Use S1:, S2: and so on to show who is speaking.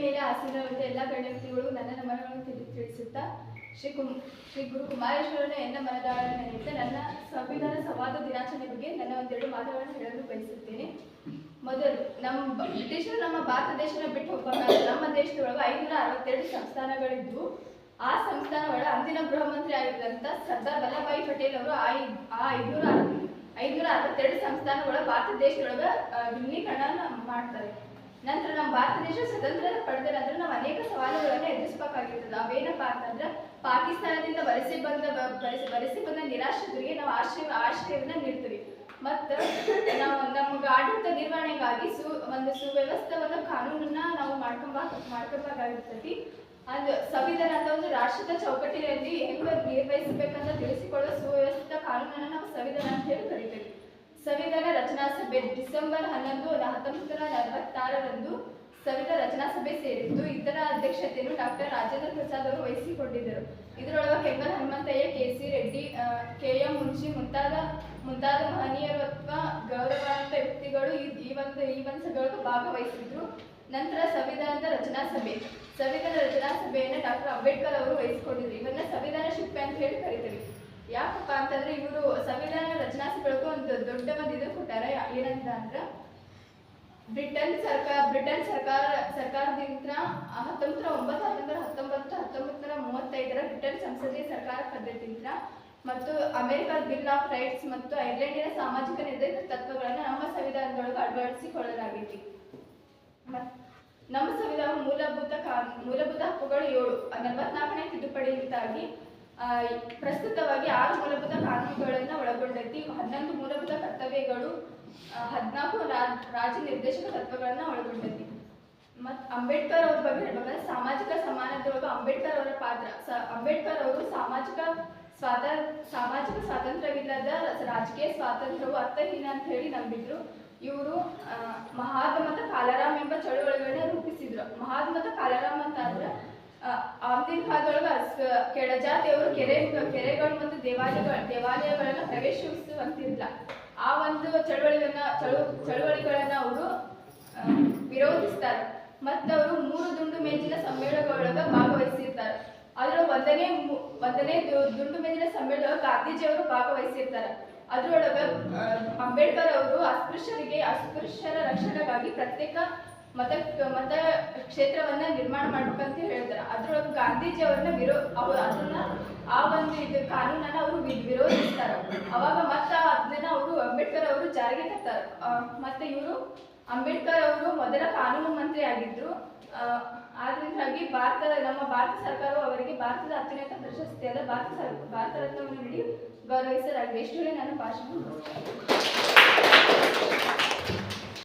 S1: ಮೇಲೆ ಆಸೀನವಿದ್ದ ಎಲ್ಲ ಗಣ್ಯವ್ಯಕ್ತಿಗಳು ನನ್ನ ನಮನಗಳನ್ನು ತಿಳಿ ತಿಳಿಸುತ್ತಾ, ಶ್ರೀ ಕುಮ್ ಶ್ರೀ ಗುರು ಕುಮಾರೇಶ್ವರನ ಮನದಾಳನ ನಿಮಿತ್ತ ನನ್ನ ಸಂವಿಧಾನ ಸಂವಾದ ದಿನಾಚರಣೆ ಬಗ್ಗೆ ನನ್ನ ಒಂದೆರಡು ಮಾತುಗಳನ್ನು ಹೇಳಲು ಬಯಸುತ್ತೇನೆ. ಮೊದಲು, ನಮ್ಮ ಬ್ರಿಟಿಷರು ನಮ್ಮ ಭಾರತ ದೇಶನ ಬಿಟ್ಟು ಹೋಗ್ಬೇಕಾದ್ರೆ ನಮ್ಮ ದೇಶದೊಳಗೆ ಐನೂರ ಅರವತ್ತೆರಡು ಸಂಸ್ಥಾನಗಳಿದ್ವು. ಆ ಸಂಸ್ಥಾನಗಳ ಅಂದಿನ ಗೃಹಮಂತ್ರಿ ಆಗಿದ್ದಂಥ ಸರ್ದಾರ್ ವಲ್ಲಭಾಯಿ ಪಟೇಲ್ ಅವರು ಆ ಐನೂರ ಐನೂರ ಅರವತ್ತೆರಡು ಸಂಸ್ಥಾನಗಳ ಭಾರತ ದೇಶದೊಳಗ ವಿಲೀಕರಣ ಮಾಡ್ತಾರೆ. ನಂತರ ನಮ್ಮ ಭಾರತ ದೇಶ ಸ್ವತಂತ್ರ ಪಡೆದ ನಂತರ ನಾವು ಅನೇಕ ಸವಾಲುಗಳನ್ನು ಎದುರಿಸಬೇಕಾಗಿರ್ತದೆ. ಅವೇನಪ್ಪ ಅಂತಂದ್ರೆ ಪಾಕಿಸ್ತಾನದಿಂದ ವಲಸೆ ಬಂದ ವಲಸೆ ಬಂದ ನಿರಾಶ್ರಿತರಿಗೆ ನಾವು ಆಶ್ರಯ, ಆಶ್ರಯವನ್ನ ನೀಡ್ತೀವಿ. ಮತ್ತು ನಾವು ನಮಗೆ ಆಡಳಿತ ನಿರ್ವಹಣೆಗಾಗಿ ಸು, ಒಂದು ಸುವ್ಯವಸ್ಥಿತ ಕಾನೂನನ್ನ ನಾವು ಮಾಡ್ಕೊಂಬ ಮಾಡ್ಕೊಬೇಕಾಗಿರ್ತೈತಿ ಅದು ಸಂವಿಧಾನ ಅಂತ ಒಂದು ರಾಷ್ಟ್ರದ ಚೌಕಟ್ಟಿನಲ್ಲಿ ಹೆಂಗ್ ನಿರ್ವಹಿಸಬೇಕಂತ ತಿಳಿಸಿಕೊಳ್ಳೋ ಸುವ್ಯವಸ್ಥಿತ ಕಾನೂನನ್ನ ನಾವು ಸಂವಿಧಾನ ಅಂತ ಹೇಳಿ ರಚನಾ ಸಭೆ ಡಿಸೆಂಬರ್ ಹನ್ನೊಂದು ಹತ್ತೊಂಬತ್ತು ನಲವತ್ತಾರರಂದು ಸವಿತಾ ರಚನಾ ಸಭೆ ಸೇರಿದ್ದು ಇದರ ಅಧ್ಯಕ್ಷತೆಯನ್ನು ಡಾಕ್ಟರ್ ರಾಜೇಂದ್ರ ಪ್ರಸಾದ್ ಅವರು ವಹಿಸಿಕೊಂಡಿದ್ದರು. ಇದರೊಳಗೆ Kengal Hanumanthaiah K C Reddy K M Munshi ಮುಂತಾದ ಮುಂತಾದ ಮಹನೀಯರು ಅಥವಾ ಗೌರವಾನ್ವಿತ ವ್ಯಕ್ತಿಗಳು ಈ ಒಂದು ಈ ಒಂದು ಸಭೆಯೊಳಗೆ ಭಾಗವಹಿಸಿದ್ರು. ನಂತರ ಸಂವಿಧಾನದ ರಚನಾ ಸಭೆ. ಸಂವಿಧಾನ ರಚನಾ ಸಭೆಯನ್ನು ಡಾಕ್ಟರ್ ಅಂಬೇಡ್ಕರ್ ಅವರು ವಹಿಸಿಕೊಂಡಿದ್ರು. ಇವನ್ನ ಸಂವಿಧಾನ ಶಿಲ್ಪಿ ಅಂತ ಹೇಳಿ ಕರಿತೀವಿ. ಯಾಕಪ್ಪ ಅಂತಂದ್ರೆ ಇವರು ಸಂವಿಧಾನ ರಚನಾ ಸಭೆಯೊಳಗೆ ಒಂದು ದೊಡ್ಡ ಒಂದು ಇದು ಕೊಟ್ಟಾರ ಏನಂತ ಅಂದ್ರೆ ಬ್ರಿಟನ್ ಸರ್ಕಾರ ಬ್ರಿಟನ್ ಸರ್ಕಾರ, ಸರ್ಕಾರದಿಂದ ಹತ್ತೊಂಬತ್ತು ಒಂಬತ್ತು ಹತ್ತೊಂಬತ್ತು ಹತ್ತೊಂಬತ್ತು ಹತ್ತೊಂಬತ್ತು ನೂರ ಮೂವತ್ತೈದರ ಬ್ರಿಟನ್ ಸಂಸದೀಯ ಸರ್ಕಾರ ಪದ್ಧತಿಯಿಂದ ಮತ್ತು ಅಮೆರಿಕದ ಬಿಲ್ ಆಫ್ ರೈಟ್ಸ್ ಮತ್ತು ಐರ್ಲೆಂಡಿನ ಸಾಮಾಜಿಕ ನಿರ್ದೇಶಕ ತತ್ವಗಳನ್ನು ನಮ್ಮ ಸಂವಿಧಾನದೊಳಗೆ ಅಳವಡಿಸಿಕೊಳ್ಳಲಾಗೈತಿ. ನಮ್ಮ ಸಂವಿಧಾನ ಮೂಲಭೂತ ಮೂಲಭೂತ ಹಕ್ಕುಗಳು ಏಳು. ನಲವತ್ನಾಲ್ಕನೇ ತಿದ್ದುಪಡಿಯಿಂದಾಗಿ ಪ್ರಸ್ತುತವಾಗಿ ಆರು ಮೂಲಭೂತ ಕಾನೂನುಗಳನ್ನು ಒಳಗೊಂಡೈತಿ. ಹನ್ನೊಂದು ಆ, ಹದಿನಾಲ್ಕು ರಾಜ ನಿರ್ದೇಶಕ ತತ್ವಗಳನ್ನ ಒಳಗೊಂಡೈತಿ. ಮತ್ ಅಂಬೇಡ್ಕರ್ ಅವ್ರ ಬಗ್ಗೆ ಹೇಳ್ಬೇಕಂದ್ರೆ ಸಾಮಾಜಿಕ ಸಮಾನತೆಯೊಳಗೆ ಅಂಬೇಡ್ಕರ್ ಅವರ ಪಾತ್ರ. ಅಂಬೇಡ್ಕರ್ ಅವರು ಸಾಮಾಜಿಕ ಸ್ವಾತ ಸಾಮಾಜಿಕ ಸ್ವಾತಂತ್ರ್ಯವಿಲ್ಲದ ರಾಜಕೀಯ ಸ್ವಾತಂತ್ರ್ಯವು ಅರ್ಥಹೀನ ಅಂತ ಹೇಳಿ ನಂಬಿದ್ರು. ಇವರು ಮಹಾತ್ಮತ ಕಾಲರಾಮ್ ಎಂಬ ಚಳುವಳಿಗಳನ್ನ ರೂಪಿಸಿದ್ರು. ಮಹಾತ್ಮತ ಕಾಲರಾಮ್ ಅಂತ ಅಂದ್ರೆ ಆಗಿನ ಕಾಲದೊಳಗ ಕೆಳಜಾತಿಯವರು ಕೆರೆ ಕೆರೆಗಳು ಮತ್ತು ದೇವಾಲಯಗಳ ದೇವಾಲಯಗಳನ್ನ ಪ್ರವೇಶಿಸುವಂತಿಲ್ಲ. ಒಂದು ಚಳುವಳಿಗಳನ್ನ ಚಳು ಚಳುವಳಿಗಳನ್ನ ಅವರು ವಿರೋಧಿಸ್ತಾರೆ. ಮತ್ತು ಅವರು ಮೂರು ದುಂಡು ಮೇಜಿನ ಸಮ್ಮೇಳನಗಳೊಳಗ ಭಾಗವಹಿಸಿರ್ತಾರೆ. ಅದರ ಒಂದನೇ ಒಂದನೇ ದುಂಡು ಮೇಜಿನ ಸಮ್ಮೇಳನ ಗಾಂಧೀಜಿಯವರು ಭಾಗವಹಿಸಿರ್ತಾರೆ. ಅದರೊಳಗ ಅಂಬೇಡ್ಕರ್ ಅವರು ಅಸ್ಪೃಶ್ಯರಿಗೆ, ಅಸ್ಪೃಶ್ಯರ ರಕ್ಷಣೆಗಾಗಿ ಪ್ರತ್ಯೇಕ ಮತ ಮತ ಕ್ಷೇತ್ರವನ್ನ ನಿರ್ಮಾಣ ಮಾಡ್ಬೇಕಂತ ಹೇಳ್ತಾರೆ. ಅದ್ರೊಳಗೆ ಗಾಂಧೀಜಿ ಅವ್ರನ್ನ ವಿರೋ ಅವ್ರು ಅದನ್ನ, ಆ ಒಂದು ಇದು ಕಾನೂನನ್ನ ಅವರು ವಿರೋಧಿಸ್ತಾರ. ಅವಾಗ ಮತ್ತ ಅದನ್ನ ಅವರು ಅವರು ಜಾರಿಗೆ ತರ್ತಾರೆ ಮತ್ತೆ ಇವರು ಅಂಬೇಡ್ಕರ್ ಅವರು ಮೊದಲ ಕಾನೂನು ಮಂತ್ರಿ ಆಗಿದ್ರು ಆದ್ರಿಂದಾಗಿ ಭಾರತದ ನಮ್ಮ ಭಾರತ ಸರ್ಕಾರವು ಅವರಿಗೆ ಭಾರತದ ಅತ್ಯುನ್ನತ ಪ್ರಶಸ್ತಿಯಾದ ಭಾರತ ಭಾರತ ರತ್ನವನ್ನು ನೀಡಿ ಗೌರವಿಸಲಾಗಿದೆ ಎಷ್ಟು ನಾನು ಭಾಷಣ.